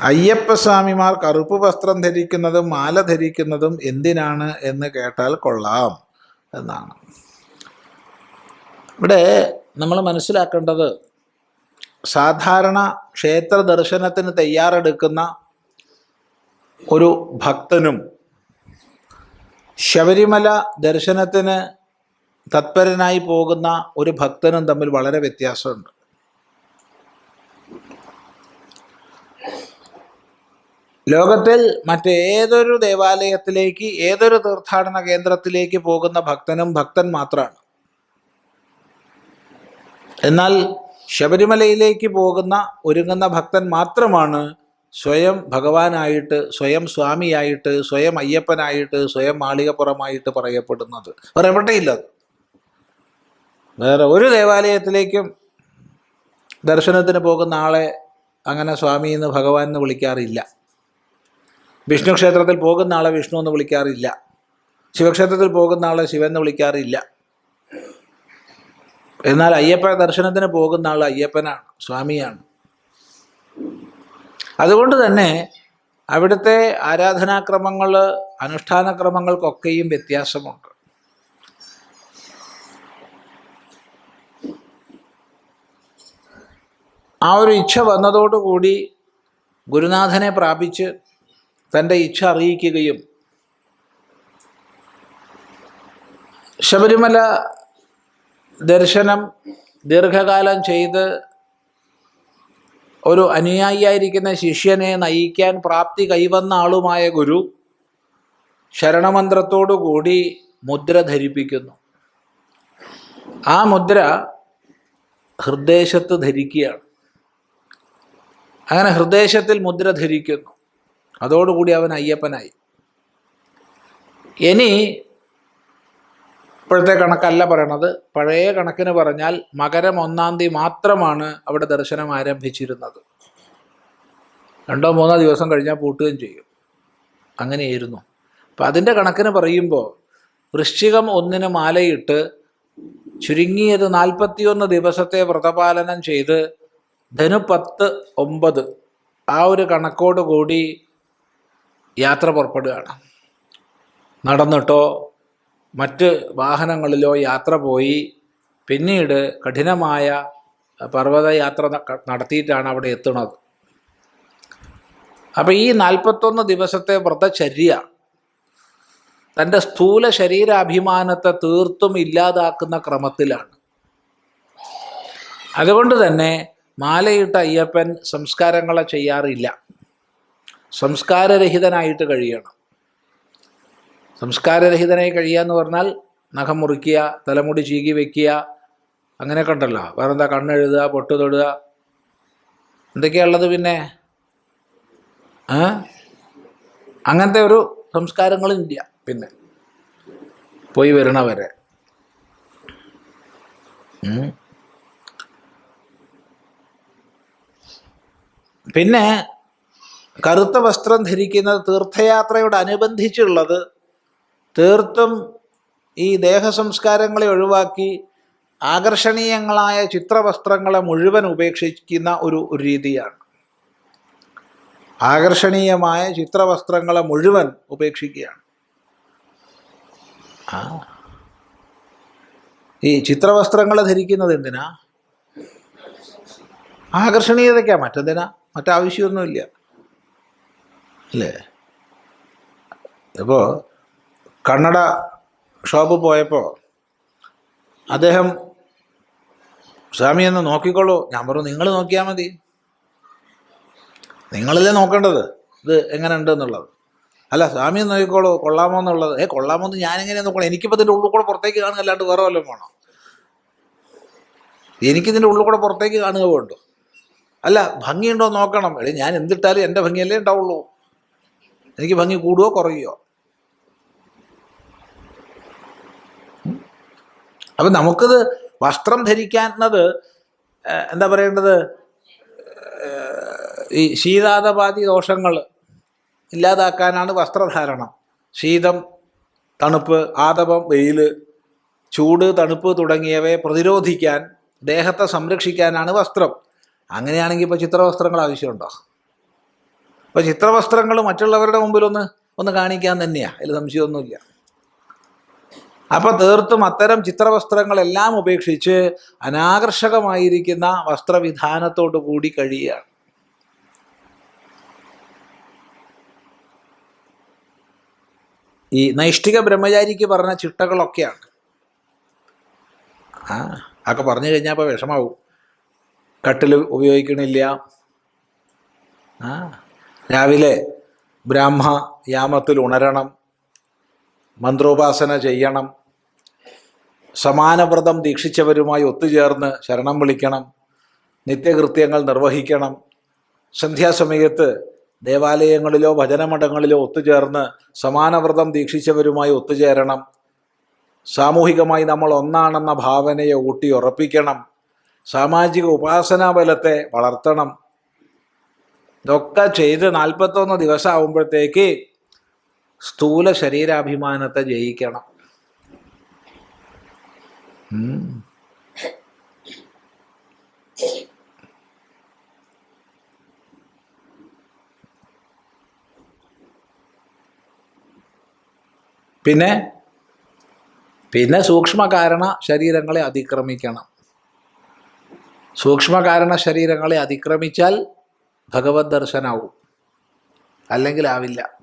അയ്യപ്പസ്വാമിമാർ കറുപ്പ് വസ്ത്രം ധരിക്കുന്നതും മാല ധരിക്കുന്നതും എന്തിനാണ് എന്ന് കേട്ടാൽ കൊള്ളാം എന്നാണ്. ഇവിടെ നമ്മൾ മനസ്സിലാക്കേണ്ടത് സാധാരണ ക്ഷേത്ര ദർശനത്തിന് തയ്യാറെടുക്കുന്ന ഒരു ഭക്തനും ശബരിമല ദർശനത്തിന് തത്പരനായി പോകുന്ന ഒരു ഭക്തനും തമ്മിൽ വളരെ വ്യത്യാസമുണ്ട്. ലോകത്തിൽ മറ്റേതൊരു ദേവാലയത്തിലേക്ക് ഏതൊരു തീർത്ഥാടന കേന്ദ്രത്തിലേക്ക് പോകുന്ന ഭക്തനും ഭക്തൻ മാത്രമാണ്. എന്നാൽ ശബരിമലയിലേക്ക് പോകുന്ന ഒരുങ്ങുന്ന ഭക്തൻ മാത്രമാണ് സ്വയം ഭഗവാനായിട്ട് സ്വയം സ്വാമിയായിട്ട് സ്വയം അയ്യപ്പനായിട്ട് സ്വയം മാളികപ്പുറമായിട്ട് പറയപ്പെടുന്നത്. വേറെ എവിടെയില്ല അത്. വേറെ ഒരു ദേവാലയത്തിലേക്കും ദർശനത്തിന് പോകുന്ന ആളെ അങ്ങനെ സ്വാമി എന്ന് ഭഗവാൻ എന്ന് വിളിക്കാറില്ല. വിഷ്ണു ക്ഷേത്രത്തിൽ പോകുന്ന ആളെ വിഷ്ണു എന്ന് വിളിക്കാറില്ല. ശിവക്ഷേത്രത്തിൽ പോകുന്ന ആളെ ശിവൻ എന്ന് വിളിക്കാറില്ല. എന്നാൽ അയ്യപ്പ ദർശനത്തിന് പോകുന്ന ആൾ അയ്യപ്പനാണ് സ്വാമിയാണ്. അതുകൊണ്ട് തന്നെ അവിടുത്തെ ആരാധനാക്രമങ്ങൾ അനുഷ്ഠാനക്രമങ്ങൾക്കൊക്കെയും വ്യത്യാസമുണ്ട്. ആ ഒരു ഇച്ഛ വന്നതോടുകൂടി ഗുരുനാഥനെ പ്രാപിച്ച് തന്റെ ഇച്ഛ അറിയിക്കുകയും ശബരിമല ദർശനം ദീർഘകാലം ചെയ്ത് ഒരു അനുയായിയായിരിക്കുന്ന ശിഷ്യനെ നയിക്കാൻ പ്രാപ്തി കൈവന്ന ആളുമായ ഗുരു ശരണമന്ത്രത്തോടുകൂടി മുദ്ര ധരിപ്പിക്കുന്നു. ആ മുദ്ര ഹൃദയശത്ത് ധരിക്കുകയാണ്. അങ്ങനെ ഹൃദയത്തിൽ മുദ്ര ധരിക്കുന്നു. അതോടുകൂടി അവൻ അയ്യപ്പനായി. ഇനി ഇപ്പോഴത്തെ കണക്കല്ല പറയണത്. പഴയ കണക്കിന് പറഞ്ഞാൽ മകരം ഒന്നാം തീയതി മാത്രമാണ് അവിടെ ദർശനം ആരംഭിച്ചിരുന്നത്. രണ്ടോ മൂന്നോ ദിവസം കഴിഞ്ഞാൽ പൂട്ടുകയും ചെയ്യും. അങ്ങനെയായിരുന്നു. അപ്പം അതിന്റെ കണക്കിന് പറയുമ്പോൾ വൃശ്ചികം ഒന്നിന് മാലയിട്ട് ചുരുങ്ങിയത് നാൽപ്പത്തിയൊന്ന് ദിവസത്തെ വ്രതപാലനം ചെയ്ത് ധനു പത്ത് ഒമ്പത്. ആ ഒരു കണക്കോട് കൂടി യാത്ര പുറപ്പെടുകയാണ്. നടന്നിട്ടോ മറ്റ് വാഹനങ്ങളിലോ യാത്ര പോയി പിന്നീട് കഠിനമായ പർവതയാത്ര നടത്തിയിട്ടാണ് അവിടെ എത്തുന്നത്. അപ്പം ഈ നാൽപ്പത്തൊന്ന് ദിവസത്തെ വ്രതചര്യ തന്റെ സ്ഥൂല ശരീരാഭിമാനത്തെ തീർത്തും ഇല്ലാതാക്കുന്ന ക്രമത്തിലാണ്. അതുകൊണ്ട് തന്നെ മാലയിട്ട അയ്യപ്പൻ സംസ്കാരങ്ങളെ ചെയ്യാറില്ല. സംസ്കാരരഹിതനായിട്ട് കഴിയണം. സംസ്കാരരഹിതനായി കഴിയുക എന്ന് പറഞ്ഞാൽ നഖം മുറിക്കുക തലമുടി ചീകി വെക്കുക അങ്ങനെയൊക്കെ ഉണ്ടല്ലോ. വേറെന്താ കണ്ണെഴുതുക പൊട്ട് തൊടുക? എന്തൊക്കെയുള്ളത് പിന്നെ? അങ്ങനത്തെ ഒരു സംസ്കാരങ്ങളും ഇല്ല പിന്നെ. പോയി വരണവരെ. പിന്നെ കറുത്ത വസ്ത്രം ധരിക്കുന്നത് തീർത്ഥയാത്രയോട് അനുബന്ധിച്ചുള്ളത് തീർത്ഥം ഈ ദേഹസംസ്കാരങ്ങളെ ഒഴിവാക്കി ആകർഷണീയങ്ങളായ ചിത്രവസ്ത്രങ്ങളെ മുഴുവൻ ഉപേക്ഷിക്കുന്ന ഒരു രീതിയാണ്. ആകർഷണീയമായ ചിത്രവസ്ത്രങ്ങളെ മുഴുവൻ ഉപേക്ഷിക്കുകയാണ്. ഈ ചിത്രവസ്ത്രങ്ങളെ ധരിക്കുന്നത് എന്തിനാ? ആകർഷണീയതയ്ക്കാ മറ്റെന്തിനാ? മറ്റാവശ്യമൊന്നുമില്ല. അല്ലേ? ഇപ്പോൾ കണ്ണട ഷോപ്പ് പോയപ്പോൾ അദ്ദേഹം സ്വാമി എന്ന് നോക്കിക്കോളൂ. ഞാൻ പറഞ്ഞു നിങ്ങൾ നോക്കിയാൽ മതി. നിങ്ങളല്ലേ നോക്കേണ്ടത്? ഇത് എങ്ങനെ ഉണ്ട് എന്നുള്ളത് അല്ല സ്വാമി എന്ന് നോക്കിക്കോളൂ. കൊള്ളാമോ എന്നുള്ളത്? ഏ കൊള്ളാമോ എന്ന് ഞാനെങ്ങനെ നോക്കണം? എനിക്കിപ്പോൾ ഇതിന്റെ ഉള്ളിൽ കൂടെ പുറത്തേക്ക് കാണുക അല്ലാണ്ട് വേറെ വല്ലതും വേണം എനിക്കിതിന്റെ ഉള്ളിൽ കൂടെ പുറത്തേക്ക് കാണുക വേണ്ടു? അല്ല ഭംഗിയുണ്ടോ നോക്കണം. എടി ഞാൻ എന്തിട്ടാലും എന്റെ ഭംഗിയല്ലേ ഉണ്ടാവുള്ളൂ. എനിക്ക് ഭംഗി കൂടുകയോ കുറയുകയോ അപ്പം നമുക്കത് വസ്ത്രം ധരിക്കാത്തത് എന്താ പറയേണ്ടത്? ഈ ശീതാതപാതി ദോഷങ്ങൾ ഇല്ലാതാക്കാനാണ് വസ്ത്രധാരണം. ശീതം തണുപ്പ് ആതപം വെയിൽ ചൂട് തണുപ്പ് തുടങ്ങിയവയെ പ്രതിരോധിക്കാൻ ദേഹത്തെ സംരക്ഷിക്കാനാണ് വസ്ത്രം. അങ്ങനെയാണെങ്കിൽ ഇപ്പോൾ ചിത്രവസ്ത്രങ്ങൾ ആവശ്യമുണ്ടോ? അപ്പോൾ ചിത്രവസ്ത്രങ്ങൾ മറ്റുള്ളവരുടെ മുമ്പിലൊന്ന് ഒന്ന് കാണിക്കാൻ തന്നെയാണ് അതിൽ സംശയമൊന്നുമില്ല. അപ്പോൾ തീർത്തും അത്തരം ചിത്രവസ്ത്രങ്ങളെല്ലാം ഉപേക്ഷിച്ച് അനാകർഷകമായിരിക്കുന്ന വസ്ത്രവിധാനത്തോടു കൂടി കഴിയുകയാണ്. ഈ നൈഷ്ഠിക ബ്രഹ്മചാരിക്ക് പറഞ്ഞ ചിട്ടകളൊക്കെയാണ്. ആ ഒക്കെ പറഞ്ഞു കഴിഞ്ഞാൽ ഇപ്പോൾ വിഷമാവും. കട്ടിൽ ഉപയോഗിക്കണില്ല. രാവിലെ ബ്രാഹ്മ യാമത്തിൽ ഉണരണം മന്ത്രോപാസന ചെയ്യണം സമാനവ്രതം ദീക്ഷിച്ചവരുമായി ഒത്തുചേർന്ന് ശരണം വിളിക്കണം നിത്യകൃത്യങ്ങൾ നിർവഹിക്കണം സന്ധ്യാസമയത്ത് ദേവാലയങ്ങളിലോ ഭജനമഠങ്ങളിലോ ഒത്തുചേർന്ന് സമാനവ്രതം ദീക്ഷിച്ചവരുമായി ഒത്തുചേരണം സാമൂഹികമായി നമ്മൾ ഒന്നാണെന്ന ഭാവനയെ ഊട്ടി ഉറപ്പിക്കണം. സാമാജിക ഉപാസനാ ബലത്തെ വളർത്തണം. ഇതൊക്കെ ചെയ്ത് നാൽപ്പത്തൊന്ന് ദിവസം ആകുമ്പോഴത്തേക്ക് സ്ഥൂല ശരീരാഭിമാനത്തെ ജയിക്കണം. പിന്നെ പിന്നെ സൂക്ഷ്മകാരണ ശരീരങ്ങളെ അതിക്രമിക്കണം. സൂക്ഷ്മകാരണ ശരീരങ്ങളെ അതിക്രമിച്ചാൽ ഭഗവത് ദർശനാവും. അല്ലെങ്കിൽ ആവില്ല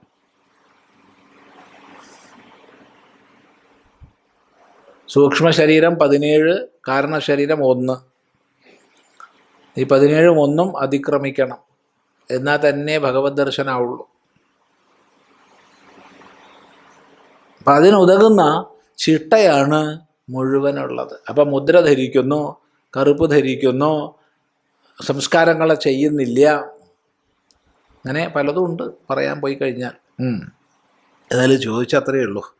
സൂക്ഷ്മ ശരീരം പതിനേഴ് കാരണ ശരീരം ഒന്ന്. ഈ പതിനേഴും ഒന്നും അതിക്രമിക്കണം. എന്നാൽ തന്നെ ഭഗവത് ദർശനാവുള്ളൂ. അപ്പം അതിനുതകുന്ന ചിട്ടയാണ് മുഴുവനുള്ളത്. അപ്പം മുദ്ര ധരിക്കുന്നു കറുപ്പ് ധരിക്കുന്നു സംസ്കാരങ്ങൾ ചെയ്യുന്നില്ല. അങ്ങനെ പലതും ഉണ്ട്. പറയാൻ പോയി കഴിഞ്ഞാൽ. ഏതായാലും ചോദിച്ചത്രയേ ഉള്ളൂ.